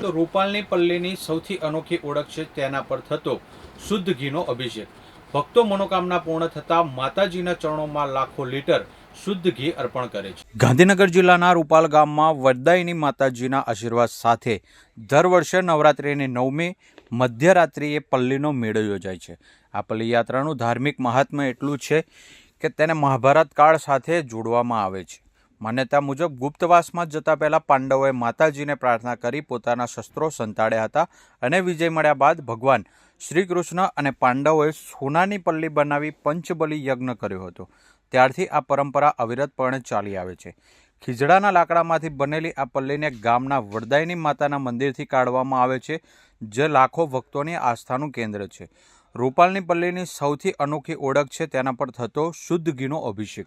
તો રૂપાલની પલ્લીની સૌથી અનોખી ઓળખ છે તેના પર થતો શુદ્ધ ઘીનો અભિષેક. ભક્તો મનોકામના પૂર્ણ થતા માતાજીના ચરણોમાં લાખો લીટર શુદ્ધ ઘી અર્પણ કરે છે. ગાંધીનગર જિલ્લાના રૂપાલ ગામમાં વરદાયની માતાજીના આશીર્વાદ સાથે દર વર્ષે નવરાત્રિની નવમી મધ્યરાત્રિએ પલ્લીનો મેળો યોજાય છે. આ પલ્લી યાત્રાનું ધાર્મિક મહાત્મ્ય એટલું છે કે તેને મહાભારત કાળ સાથે જોડવામાં આવે છે. માન્યતા મુજબ ગુપ્તવાસમાં જતા પહેલાં પાંડવોએ માતાજીને પ્રાર્થના કરી પોતાના શસ્ત્રો સંતાડ્યા હતા અને વિજય મળ્યા બાદ ભગવાન શ્રી કૃષ્ણ અને પાંડવોએ સોનાની પલ્લી બનાવી પંચબલી યજ્ઞ કર્યો હતો. ત્યારથી આ પરંપરા અવિરતપણે ચાલી આવે છે. ખીજડાના લાકડામાંથી બનેલી આ પલ્લીને ગામના વરદાયની માતાના મંદિરથી કાઢવામાં આવે છે, જે લાખો ભક્તોની આસ્થાનું કેન્દ્ર છે. રૂપાલની પલ્લીની સૌથી અનોખી ઓળખ છે તેના પર થતો શુદ્ધ ઘીનો અભિષેક.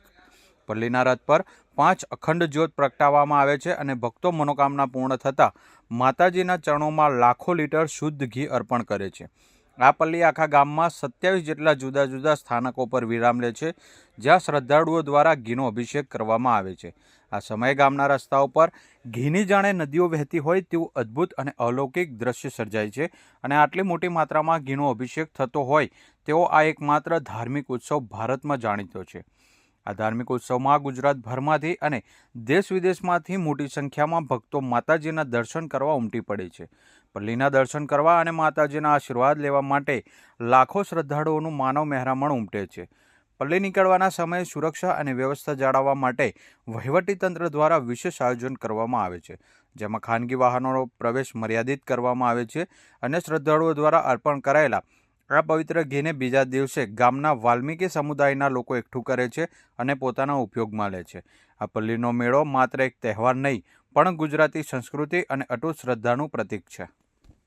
પલ્લીના રથ પર પાંચ અખંડ જ્યોત પ્રગટાવવામાં આવે છે અને ભક્તો મનોકામના પૂર્ણ થતાં માતાજીના ચરણોમાં લાખો લીટર શુદ્ધ ઘી અર્પણ કરે છે. આ પલ્લી આખા ગામમાં સત્યાવીસ જેટલા જુદા જુદા સ્થાનકો પર વિરામ લે છે, જ્યાં શ્રદ્ધાળુઓ દ્વારા ઘીનો અભિષેક કરવામાં આવે છે. આ સમયે ગામના રસ્તાઓ પર ઘીની જાણે નદીઓ વહેતી હોય તેવું અદ્ભુત અને અલૌકિક દ્રશ્ય સર્જાય છે અને આટલી મોટી માત્રામાં ઘીનો અભિષેક થતો હોય તેવો આ એકમાત્ર ધાર્મિક ઉત્સવ ભારતમાં જાણીતો છે. આ ધાર્મિક ઉત્સવમાં ગુજરાતભરમાંથી અને દેશ વિદેશમાંથી મોટી સંખ્યામાં ભક્તો માતાજીના દર્શન કરવા ઉમટી પડે છે. પલ્લીના દર્શન કરવા અને માતાજીના આશીર્વાદ લેવા માટે લાખો શ્રદ્ધાળુઓનું માનવ મહેરામણ ઉમટે છે. પલ્લી નીકળવાના સમયે સુરક્ષા અને વ્યવસ્થા જાળવવા માટે વહીવટીતંત્ર દ્વારા વિશેષ આયોજન કરવામાં આવે છે, જેમાં ખાનગી વાહનોનો પ્રવેશ મર્યાદિત કરવામાં આવે છે અને શ્રદ્ધાળુઓ દ્વારા અર્પણ કરાયેલા આ પવિત્ર ઘીને બીજા દિવસે ગામના વાલ્મીકી સમુદાયના લોકો એકઠું કરે છે અને પોતાના ઉપયોગમાં લે છે. આ પલ્લીનો મેળો માત્ર એક તહેવાર નહીં, પણ ગુજરાતી સંસ્કૃતિ અને અટૂટ શ્રદ્ધાનું પ્રતીક છે.